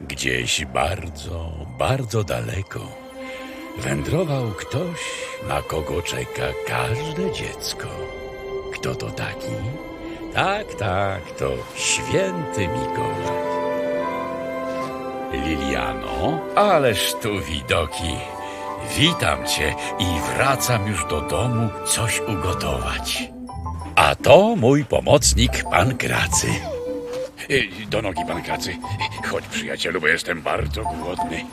Gdzieś bardzo, bardzo daleko wędrował ktoś, na kogo czeka każde dziecko. Kto to taki? Tak, tak, to święty Mikołaj. Liliano, ależ tu widoki. Witam cię i wracam już do domu coś ugotować. A to mój pomocnik, pan Kracy. Y, Do nogi, pan Kracy. Chodź, przyjacielu, bo jestem bardzo głodny.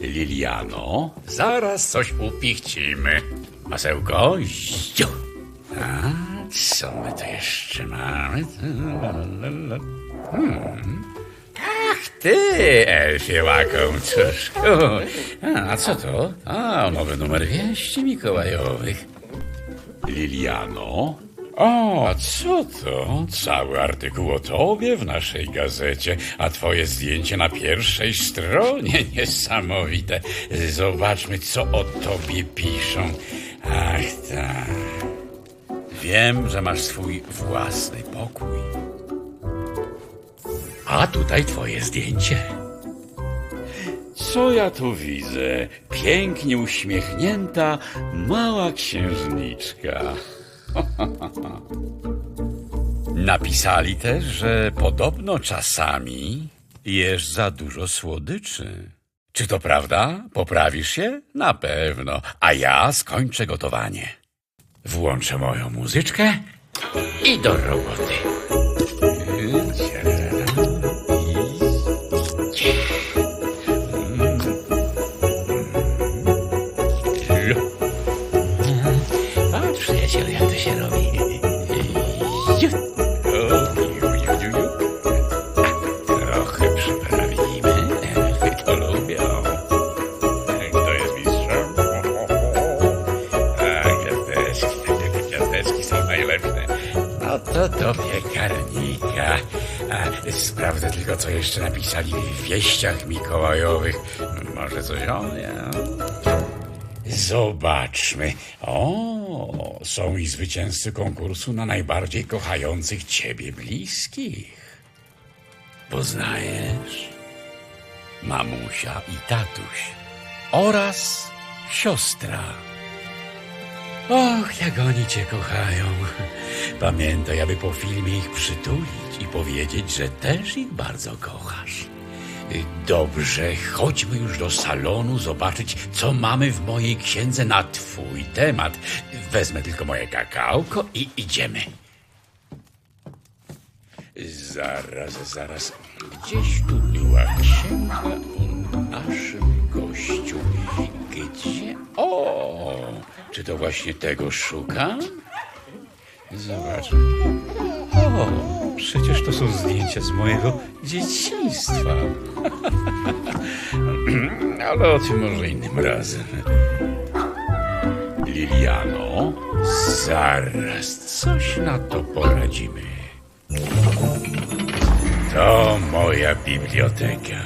Liliano, zaraz coś upichcimy. Masełko, ziu. A co my tu jeszcze mamy? Hmm. Ach, ty, Elfie łakomczuszku. A co to? A, nowy numer wieści mikołajowych. Liliano? O, a co to? Cały artykuł o tobie w naszej gazecie, a twoje zdjęcie na pierwszej stronie. Niesamowite. Zobaczmy, co o tobie piszą. Ach, tak. Wiem, że masz swój własny pokój. A tutaj twoje zdjęcie. Co ja tu widzę? Pięknie uśmiechnięta mała księżniczka. Napisali też, że podobno czasami jesz za dużo słodyczy. Czy to prawda? Poprawisz się? Na pewno. A ja skończę gotowanie. Włączę moją muzyczkę i do roboty. No to piekarnika. A, sprawdzę tylko, co jeszcze napisali w wieściach mikołajowych. Może coś o mnie. Zobaczmy. O, są i zwycięzcy konkursu na najbardziej kochających ciebie bliskich. Poznajesz? Mamusia i tatuś. Oraz siostra. Och, jak oni cię kochają. Pamiętaj, aby po filmie ich przytulić i powiedzieć, że też ich bardzo kochasz. Dobrze, chodźmy już do salonu zobaczyć, co mamy w mojej księdze na twój temat. Wezmę tylko moje kakałko i idziemy. Zaraz, zaraz. Gdzieś tu była księga o naszym gościu. Gdzie? O! Czy to właśnie tego szukam? Zobaczmy. O, przecież to są zdjęcia z mojego dzieciństwa. Ale o tym może innym razem. Liliano, zaraz coś na to poradzimy. To moja biblioteka.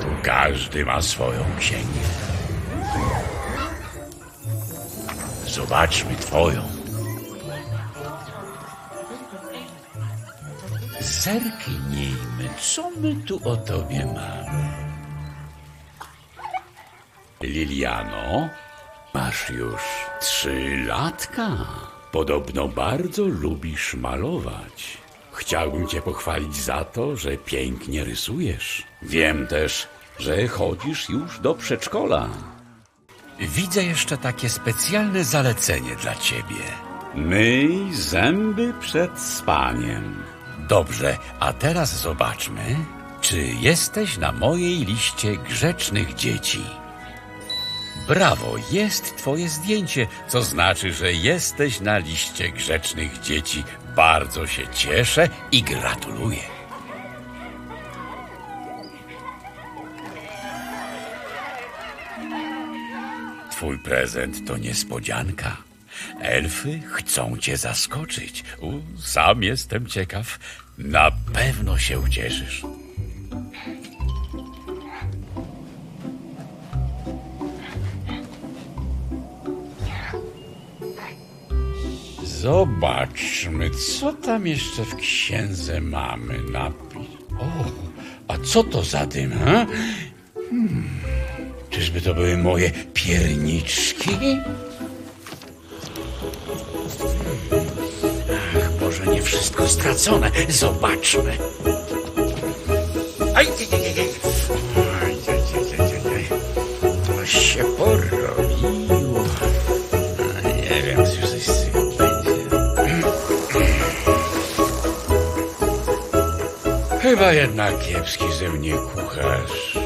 Tu każdy ma swoją księgę. Zobaczmy twoją. Zerknijmy, co my tu o tobie mamy. Liliano, masz już trzy latka. Podobno bardzo lubisz malować. Chciałbym cię pochwalić za to, że pięknie rysujesz. Wiem też, że chodzisz już do przedszkola. Widzę jeszcze takie specjalne zalecenie dla ciebie. Myj zęby przed spaniem. Dobrze, a teraz zobaczmy, czy jesteś na mojej liście grzecznych dzieci. Brawo, jest twoje zdjęcie, co znaczy, że jesteś na liście grzecznych dzieci. Bardzo się cieszę i gratuluję. Twój prezent to niespodzianka. Elfy chcą cię zaskoczyć. U, sam jestem ciekaw. Na pewno się ucieszysz. Zobaczmy, co tam jeszcze w księdze mamy. Napis. O, a co to za dym, ha? Hmm, czyżby to były moje pierniczki? Ach, może nie wszystko stracone. Zobaczmy. Aj, aj, aj, aj. Się porobiło. Nie wiem, co coś z tego będzie. Chyba jednak kiepski ze mnie kucharz.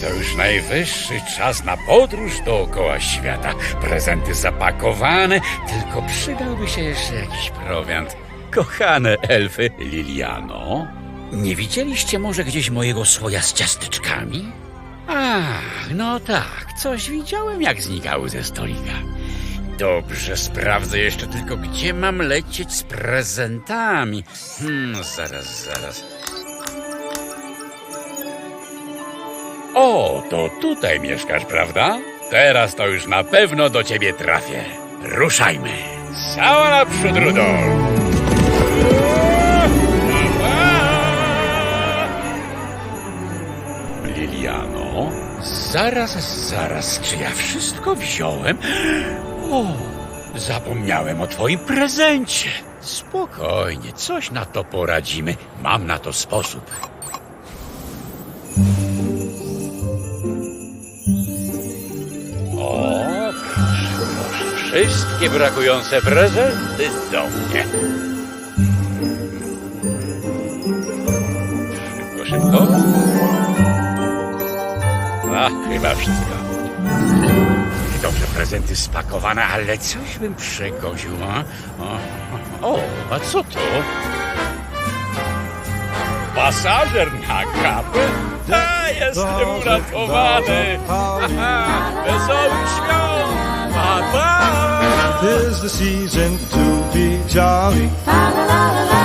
to już najwyższy czas na podróż dookoła świata. Prezenty zapakowane, tylko przydałby się jeszcze jakiś prowiant. Kochane elfy, Liliano, nie widzieliście może gdzieś mojego słoja z ciasteczkami? Ach, no tak, coś widziałem, jak znikały ze stolika. Dobrze, sprawdzę jeszcze tylko, gdzie mam lecieć z prezentami. Hmm, zaraz, zaraz. O, to tutaj mieszkasz, prawda? Teraz to już na pewno do ciebie trafię. Ruszajmy. Cała naprzód, Rudolf. Liliano, zaraz, zaraz, czy ja wszystko wziąłem? O, zapomniałem o twoim prezencie. Spokojnie, coś na to poradzimy. Mam na to sposób. Wszystkie brakujące prezenty do mnie. Szybko, szybko. A, chyba wszystko. Dobrze, prezenty spakowane, ale coś bym przegoził, a? O, a co to? Pasażer na kapę? A, jestem uratowany! Haha, Wesołych świąt! Pa, pa! Tis the season to be jolly. Fa la la la la.